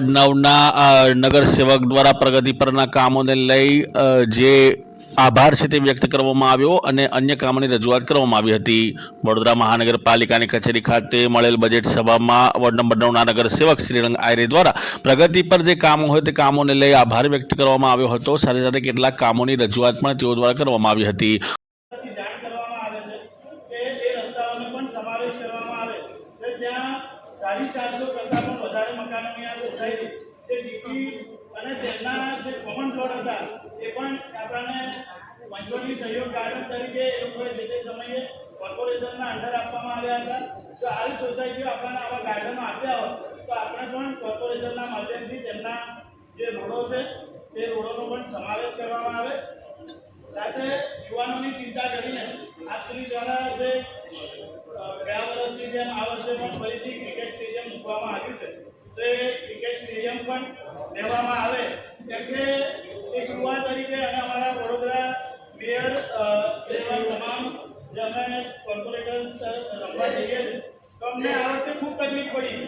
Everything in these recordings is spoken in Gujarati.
નવના નગરસેવક દ્વારા પ્રગતિ પરના કામોને લઈ જે આભાર છે તે વ્યક્ત કરવામાં આવ્યો અને અન્ય કામોની રજૂઆત કરવામાં આવી હતી. વડોદરા મહાનગરપાલિકાની કચેરી ખાતે મળેલ બજેટ સભામાં વોર્ડ નંબર નવના નગરસેવક શ્રીરંગ આયરે દ્વારા પ્રગતિ પર જે કામો હોય તે કામોને લઈ આભાર વ્યક્ત કરવામાં આવ્યો હતો. સાથે સાથે કેટલાક કામોની રજૂઆત પણ તેઓ દ્વારા કરવામાં આવી હતી થી જાણ કરવામાં આવે છે કે એ રસ્તાઓનો પણ સમાવેશ કરવામાં આવે તો ત્યાં સાડી ચારસો કરતાં પણ વધારે મકાનોની આ સોસાયટી જે ડીપી અને તેમના જે કોમન પ્લોટ હતા, એ પણ આપણને પંચવટી સહયોગ ગાર્ડન તરીકે એ લોકોએ જે તે સમયે કોર્પોરેશનના અંડર આપવામાં આવ્યા હતા. તો આવી સોસાયટીઓ આપણને આવા ગાર્ડનો આપ્યા હોત, તો આપણે પણ કોર્પોરેશનના માધ્યમથી તેમના જે રોડો છે, તે રોડોનો પણ સમાવેશ કરવામાં આવે. સાથે યુવાનોની ચિંતા કરીને આ શ્રી દ્વારા જે ગયા વર્ષની જેમ આ વર્ષે પણ ફરીથી ક્રિકેટ સ્ટેડિયમ મૂકવામાં આવ્યું છે. તો એ ક્રિકેટ સ્ટેડિયમ પણ લેવામાં આવે કેમ કે એક યુવા તરીકે અને અમારા વડોદરા મેયર એવા તમામ જે અમે કોર્પોરેટર રમવા જઈએ તો અમને આ વખતે ખૂબ તકલીફ પડી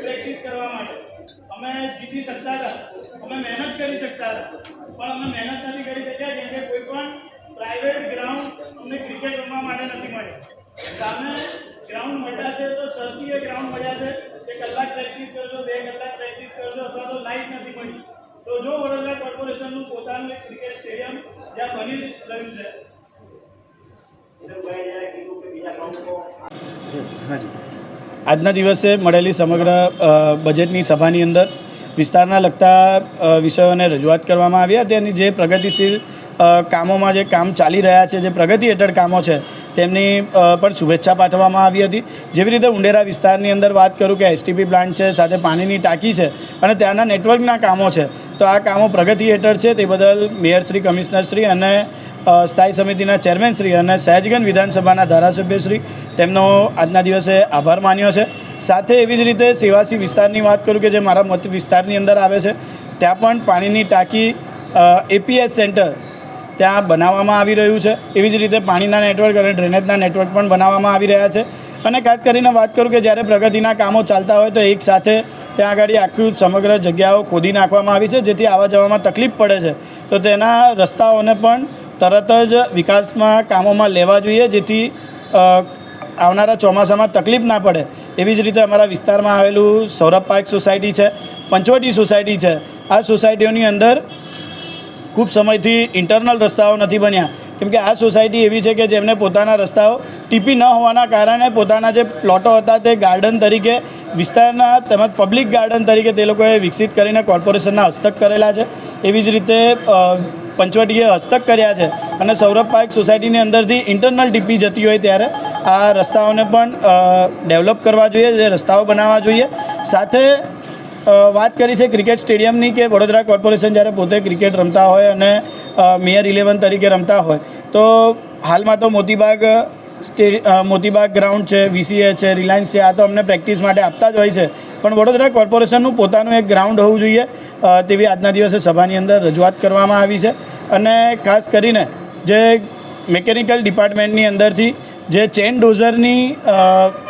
પ્રેક્ટિસ કરવા માટે. અમે જીતી શકતા હતા. અમે મહેનત કરી શકતા હતા. પણ અમે મહેનત નથી કરી શક્યા, કેમ કે કોઈ પણ પ્રાઇવેટ ગ્રાઉન્ડ અમને ક્રિકેટ રમવા માટે નથી મળ્યું. સામે ગ્રાઉન્ડ મળ્યા છે તો સરતીય ગ્રાઉન્ડ મળ્યા છે. કે કલાક પ્રેક્ટિસ કરજો, બે કલાક પ્રેક્ટિસ કરજો, અથવા તો લાઈટ નથી મળી. તો જો વડોદરા કોર્પોરેશનનું પોતાનું એક ક્રિકેટ સ્ટેડિયમ જ્યાં બની રહ્યું છે. આજના દિવસે મળેલી સમગ્ર બજેટની સભાની અંદર વિસ્તારના લગતા વિષયોને રજૂઆત કરવામાં આવી હતી અને જે પ્રગતિશીલ કામોમાં જે કામ ચાલી રહ્યા છે, જે પ્રગતિ હેઠળ કામો છે, તેમની પણ શુભેચ્છા પાઠવવામાં આવી હતી. જેવી રીતે ઉંડેરા વિસ્તારની અંદર વાત કરું કે એસટીપી પ્લાન્ટ છે, સાથે પાણીની ટાંકી છે અને ત્યાંના નેટવર્કના કામો છે. તો આ કામો પ્રગતિ હેઠળ છે, તે બદલ મેયરશ્રી કમિશનરશ્રી અને સ્થાયી સમિતિના ચેરમેનશ્રી અને સહેજગંજ વિધાનસભાના ધારાસભ્યશ્રી તેમનો આજના દિવસે આભાર માન્યો છે. સાથે એવી જ રીતે સેવાસી વિસ્તારની વાત કરું કે જે મારા મત વિસ્તારની અંદર આવે છે, ત્યાં પણ પાણીની ટાંકી એપીએસ સેન્ટર ત્યાં બનાવવામાં આવી રહ્યું છે. એવી જ રીતે પાણીના નેટવર્ક અને ડ્રેનેજના નેટવર્ક પણ બનાવવામાં આવી રહ્યા છે. અને ખાસ કરીને વાત કરું કે જ્યારે પ્રગતિના કામો ચાલતા હોય તો એક સાથે ત્યાં આગળ આખું સમગ્ર જગ્યાઓ ખોદી નાખવામાં આવી છે, જેથી આવવા જવામાં તકલીફ પડે છે. તો તેના રસ્તાઓને પણ તરત જ વિકાસમાં કામોમાં લેવા જોઈએ, જેથી આવનારા ચોમાસામાં તકલીફ ના પડે. એવી જ રીતે અમારા વિસ્તારમાં આવેલું સૌરભ પાર્ક સોસાયટી છે, પંચવટી સોસાયટી છે. આ સોસાયટીઓની અંદર ખૂબ સમયથી ઇન્ટરનલ રસ્તાઓ નથી બન્યા. કેમકે આ સોસાયટી એવી છે કે જેમને પોતાના રસ્તાઓ ટીપી ન હોવાના કારણે પોતાના જે પ્લોટો હતા તે ગાર્ડન તરીકે, વિસ્તારના તેમજ પબ્લિક ગાર્ડન તરીકે તે લોકોએ વિકસિત કરીને કોર્પોરેશનના હસ્તક કરેલા છે. એવી જ રીતે પંચવટીએ હસ્તક કર્યા છે. અને સૌરભ પાર્ક સોસાયટીની અંદરથી ઇન્ટરનલ ટીપી જતી હોય ત્યારે આ રસ્તાઓને પણ ડેવલપ કરવા જોઈએ, જે રસ્તાઓ બનાવવા જોઈએ. સાથે વાત કરી છે ક્રિકેટ સ્ટેડિયમની કે વડોદરા કોર્પોરેશન જ્યારે પોતે ક્રિકેટ રમતા હોય અને મેયર ઇલેવન તરીકે રમતા હોય. તો હાલમાં તો મોતીબાગ મોતીબાગ ગ્રાઉન્ડ છે, વીસીએ છે, રિલાયન્સ છે, આ તો અમને પ્રેક્ટિસ માટે આપતા જ હોય છે. પણ વડોદરા કોર્પોરેશનનું પોતાનું એક ગ્રાઉન્ડ હોવું જોઈએ. તેવી આજના દિવસે સભાની અંદર રજૂઆત કરવામાં આવી છે. અને ખાસ કરીને જે મિકેનિકલ ડિપાર્ટમેન્ટની અંદરથી જે ચેન ડોઝરની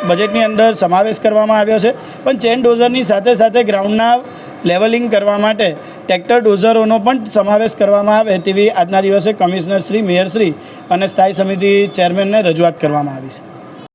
બજેટની અંદર સમાવેશ કરવામાં આવ્યો છે. પણ ચેન ડોઝરની સાથે સાથે ગ્રાઉન્ડના લેવલિંગ કરવા માટે ટ્રેક્ટર ડોઝરોનો પણ સમાવેશ કરવામાં આવે તેવી આજના દિવસે કમિશનર શ્રી, મેયર શ્રી અને સ્થાયી સમિતિ ચેરમેનને રજૂઆત કરવામાં આવી છે.